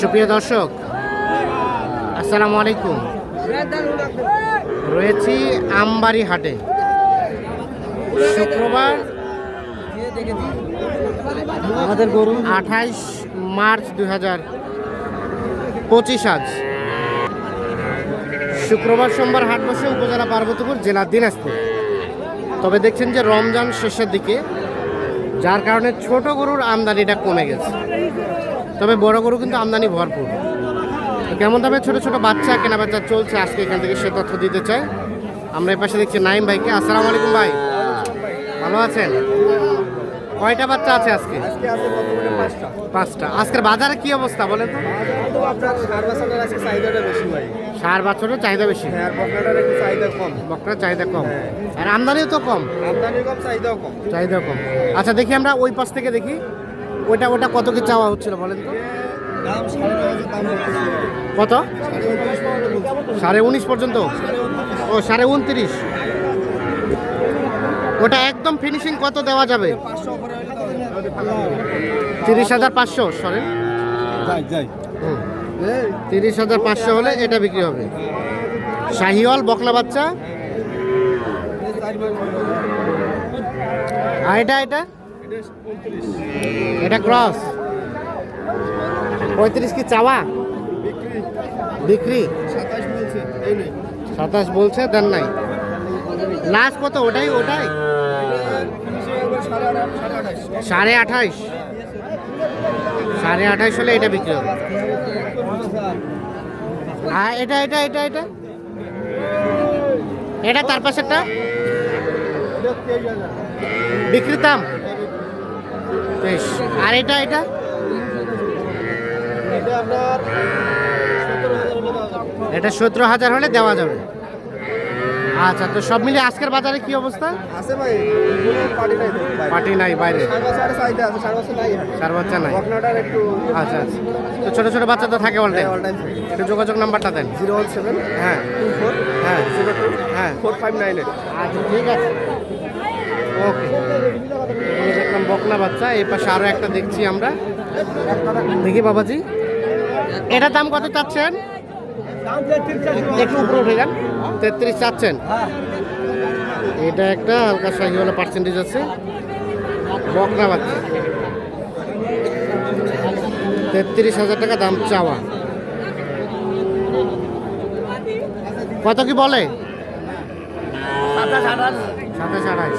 সুপ্রিয় দর্শক, আসসালামু আলাইকুম। রয়েছি আমবাড়ি হাটে। শুক্রবার আমাদের গরু আঠাইশ মার্চ দুই হাজার পঁচিশ আজ। শুক্রবার সোমবার হাট বসে উপজেলা পার্বতীপুর জেলা দিনাজপুর। তবে দেখছেন যে রমজান শেষের দিকে, যার কারণে ছোট গরুর আমদানিটা কমে গেছে। তবে বড় গরু কিন্তু আমদানি ভরপুর। কেমন দামে ছোট ছোট বাচ্চা কেনা বেচা চলছে? আজকে এখান থেকে সে তথ্য দিতে চাই। আমরা এই পাশে দেখছি নাইম ভাইকে। আসসালামু আলাইকুম ভাই। ভালো আছেন? কয়টা বাচ্চা আছে আজকে? পাঁচটা। আজকের বাজারে কি অবস্থা বলেন তো? সার বাসাটার বেশি সার বাছরের চাহিদা বেশি? হ্যাঁ বকরার চাহিদা কম। আর আমদানিও তো কম? আমদানি কম চাহিদাও কম। চাহিদা কম। আচ্ছা দেখি আমরা ওই পাশ থেকে দেখি। ওটা ওটা কত কি চাওয়া হচ্ছিল বলেন তো? কত? সাড়ে উনিশ পর্যন্ত? ও সাড়ে উনত্রিশ। ওটা একদম ফিনিশিং কত দেওয়া যাবে? তিরিশ হাজার পাঁচশো যাই তিরিশ হাজার পাঁচশো হলে এটা বিক্রি হবে। শাহিওয়াল বকলা বাচ্চা। আর এটা এটা? এটা ক্রস। পঁয়ত্রিশ কি চাওয়া? বিক্রি। সাতাশ বলছে দেন নাই। লাস্ট কত? ওটাই ওটাই? সাড়ে আঠাইশ। সাড়ে আঠাইশ হলে এটা বিক্রি হবে। আর এটা এটা এটা এটা? এটা তার পাশেরটা? বিক্রির দাম? বেশ। আর এটা এটা? এটা সতেরো হাজার হলে দেওয়া যাবে। আচ্ছা তো সব মিলিয়ে আজকের বাজারে কি অবস্থা? আছে ভাই পার্টি নাই বাইরে। পাঁচশো নাই আচ্ছা আচ্ছা। তো ছোট ছোট বাচ্চা তো থাকে অল টাইম একটু যোগাযোগ নাম্বারটা দেন। জিরো ওয়ান সেভেন হ্যাঁ। হ্যাঁ। হ্যাঁ। ফোর ফাইভ নাইন আচ্ছা ঠিক আছে। ওকে দেখলাম বকনা বাচ্চা, এই পাশে আরও একটা দেখছি আমরা। দেখি বাবাজি। এটার দাম কত চাচ্ছেন? একটু উপরে উঠে যান। তেত্রিশ চাচ্ছেন। এটা একটা হালকা শাহিওয়ালা পার্সেন্টেজ আছে। বকনা বাচ্চা। তেত্রিশ হাজার টাকা দাম চাওয়া। কত কি বলে? সাতাশ আঠাশ।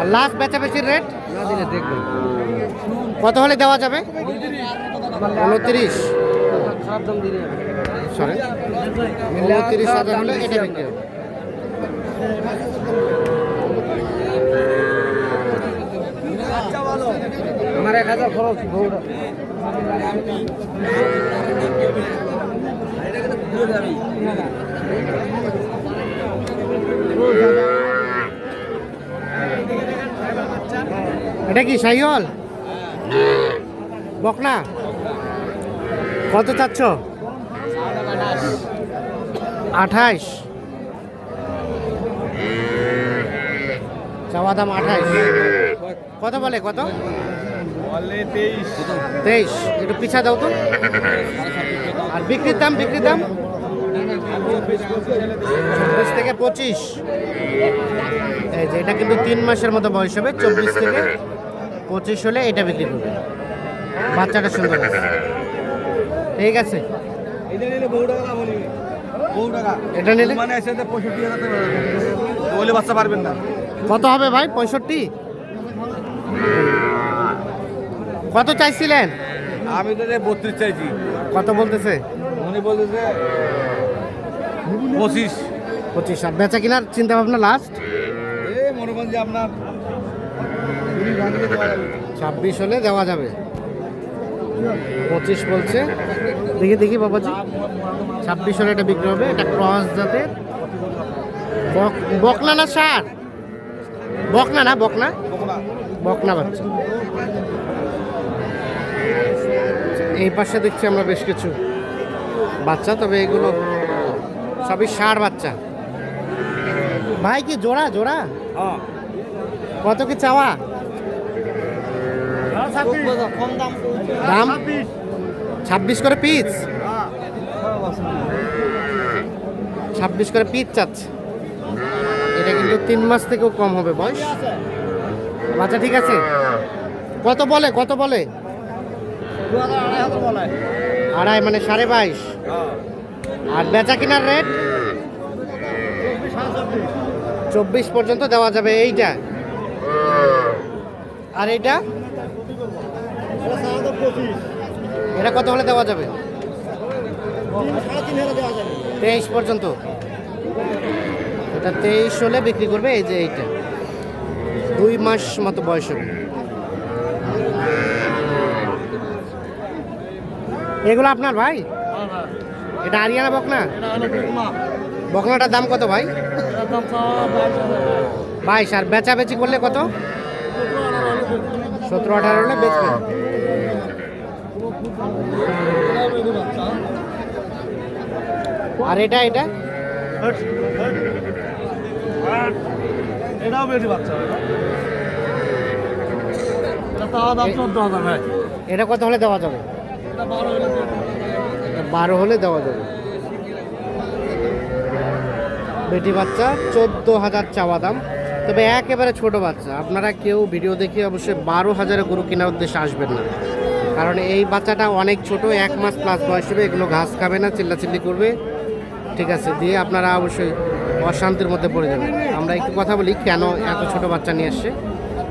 আর লাস্ট বেচাবেচির রেট কত হলে দেওয়া যাবে? উনত্রিশ। সরি উনত্রিশ হাজার হলে এটা বিক্রি হবে। আমার এক হাজার খরচ এটা কি শাহিওয়াল বকনা? কত চাচ্ছ? আঠাইশ চাওয়া দাম আঠাইশ কত বলে কত? তেইশ। একটু পিছা দাও তো। আর বিক্রির দাম বিক্রির দাম? চব্বিশ থেকে পঁচিশ। এই যে এটা কিন্তু তিন মাসের মতো বয়স হবে চব্বিশ থেকে পঁচিশ হলে এটা বিক্রি করবে। বাচ্চাটা সুন্দর আছে। ঠিক আছে। এটা নিলে বলে বাচ্চা পারবেন না। কত হবে ভাই? পঁয়ষট্টি? কত চাইছিলেন? আমি তো বত্রিশ চাইছি। কত বলতেছে? উনি বলতেছে পঁচিশ। পঁচিশ। আর বেচা কিনার চিন্তা ভাবনা লাস্ট এ মনে করেন যে আপনার তিরিশ ভাঙলে দেওয়া যাবে ছাব্বিশ হলে দেওয়া যাবে। পঁচিশ বলছে। দেখি দেখি বাবাজি। ছাব্বিশ হলে এটা বিক্রি হবে। এটা ক্রস জাতের। বক- বকনা না সার বকনা না বকনা? বকনা বকনা বাচ্চা। এই পাশে দেখছি আমরা বেশ কিছু বাচ্চা তবে এগুলো সবই সার বাচ্চা। ভাই কি জোড়া জোড়া? হ্যাঁ। কত কি চাওয়া? দাম? ছাব্বিশ করে পিস ছাব্বিশ করে পিস চাচ্ছে। এটা কিন্তু তিন মাস থেকেও কম হবে বয়স। বাচ্চা ঠিক আছে। কত বলে? কত বলে? আড়াই মানে সাড়ে বাইশ। আর বেচা কিনার রেট চব্বিশ পর্যন্ত দেওয়া যাবে এইটা। আর এইটা এটা? এটা কত হলে দেওয়া যাবে? তেইশ পর্যন্ত। এটা তেইশ হলে বিক্রি করবে এই যে এইটা। দুই মাস মতো বয়স হবে। এগুলো আপনার ভাই? এটা আরিয়ানা বকনা? বকনাটার দাম কত ভাই? বাইশ আর বেচাবেচি করলে কত? সতেরো আঠারো হলে বেচবে। আর এটা এটা? এটাও বেশি বাচ্চা এটা কত হলে দেওয়া যাবে। বারো হলে দেওয়া যাবে। বেটি বাচ্চা চোদ্দ হাজার চাওয়া দাম। তবে একেবারে ছোট বাচ্চা। আপনারা কেউ ভিডিও দেখে অবশ্যই বারো হাজারে গরু কেনার উদ্দেশ্যে আসবেন না। কারণ এই বাচ্চাটা অনেক ছোট এক মাস প্লাস বয়স হবে এগুলো ঘাস খাবে না চিল্লাচিল্লি করবে। ঠিক আছে দিয়ে আপনারা অবশ্যই অশান্তির মধ্যে পড়ে যাবেন। আমরা একটু কথা বলি কেন এত ছোট বাচ্চা নিয়ে আসছে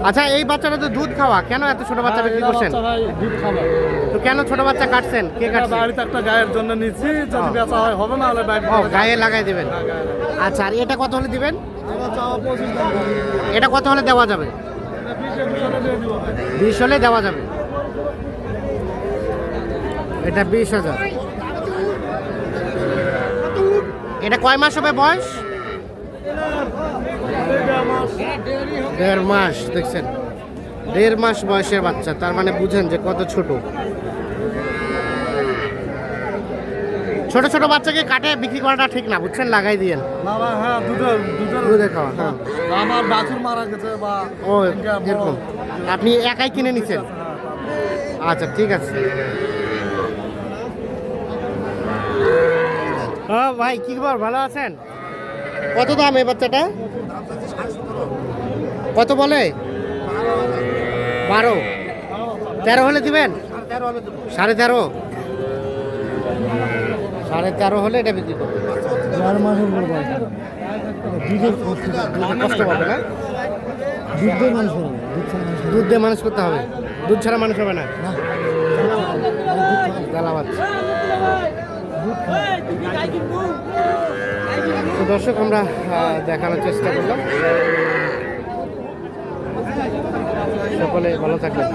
আচ্ছা এই বাচ্চাটা তো দুধ খাওয়া কেন এত ছোট বাচ্চা বিক্রি করছেন? দুধ তো কেন ছোট বাচ্চা কাটছেন? কে কাটছেন বাড়িতে একটা গায়ের জন্য নিচ্ছি যদি বেচা হয় হবে না হলে গায়ে লাগাই দেবেন। আচ্ছা আর এটা কত হলে দিবেন? এটা কত হলে দেওয়া যাবে? বিশ হলে দেওয়া যাবে। এটা বিশ হাজার। এটা কয় মাস হবে বয়স? দেড় মাস, দেখছেন? দেড় মাস বয়সের বাচ্চা, তার মানে বুঝেন যে কত ছোট। ছোট ছোট বাচ্চাকে কাটে বিক্রি করাটা ঠিক না বুঝছেন? লাগাই না ভাই হ্যাঁ দুধের দুধে খাওয়া হ্যাঁ। আমার বাছুর মারা গেছে বা ও এরকম। আপনি একাই কিনে নিছেন? আচ্ছা ঠিক আছে। হ্যাঁ ভাই কি খবর? ভালো আছেন? কত দাম এই বাচ্চাটা? কত বলে? বারো। তেরো হলে দিবেন? সাড়ে তেরো। সাড়ে তেরো হলে এটা বিক্রি করবে। চার মাসের উপর দুধের কষ্ট পাবে না? দুধ দিয়ে মানুষ হবে দুধ দিয়ে মানুষ করতে হবে। দুধ ছাড়া মানুষ হবে না। তো দর্শক আমরা দেখানোর চেষ্টা করলাম। সকলে ভালো থাকবেন।